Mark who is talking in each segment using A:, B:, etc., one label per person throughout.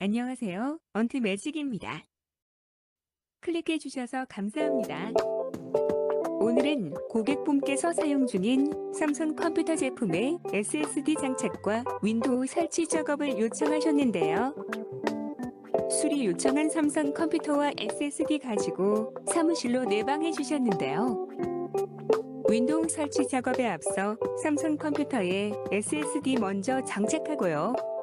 A: 안녕하세요. 언트 매직입니다. 클릭해 주셔서 감사합니다. 오늘은 고객분께서 사용 중인 삼성 컴퓨터 제품의 SSD 장착과 윈도우 설치 작업을 요청하셨는데요. 수리 요청한 삼성 컴퓨터와 SSD 가지고 사무실로 내방해 주셨는데요. 윈도우 설치 작업에 앞서 삼성 컴퓨터에 SSD 먼저 장착하고요.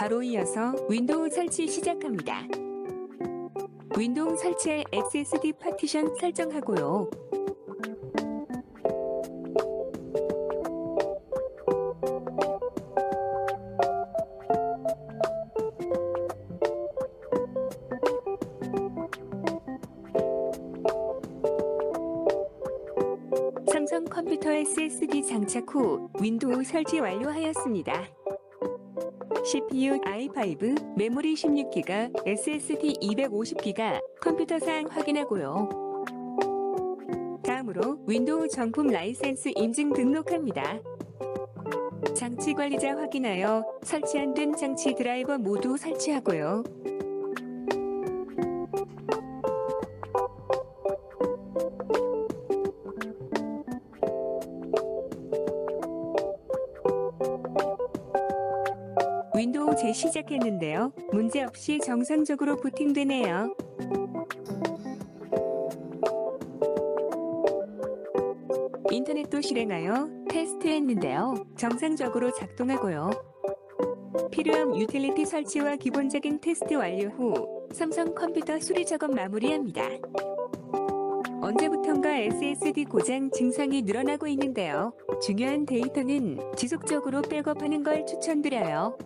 A: 바로 이어서 윈도우 설치 시작합니다. 윈도우 설치할 SSD 파티션 설정하고요. 삼성 컴퓨터 SSD 장착 후 윈도우 설치 완료하였습니다. CPU i5, 메모리 16기가, SSD 250기가, 컴퓨터 사양 확인하고요. 다음으로 윈도우 정품 라이센스 인증 등록합니다. 장치 관리자 확인하여 설치 안된 장치 드라이버 모두 설치하고요. 윈도우 재시작했는데요. 문제없이 정상적으로 부팅되네요. 인터넷도 실행하여 테스트했는데요. 정상적으로 작동하고요. 필요한 유틸리티 설치와 기본적인 테스트 완료 후 삼성 컴퓨터 수리 작업 마무리합니다. 언제부턴가 SSD 고장 증상이 늘어나고 있는데요. 중요한 데이터는 지속적으로 백업하는 걸 추천드려요.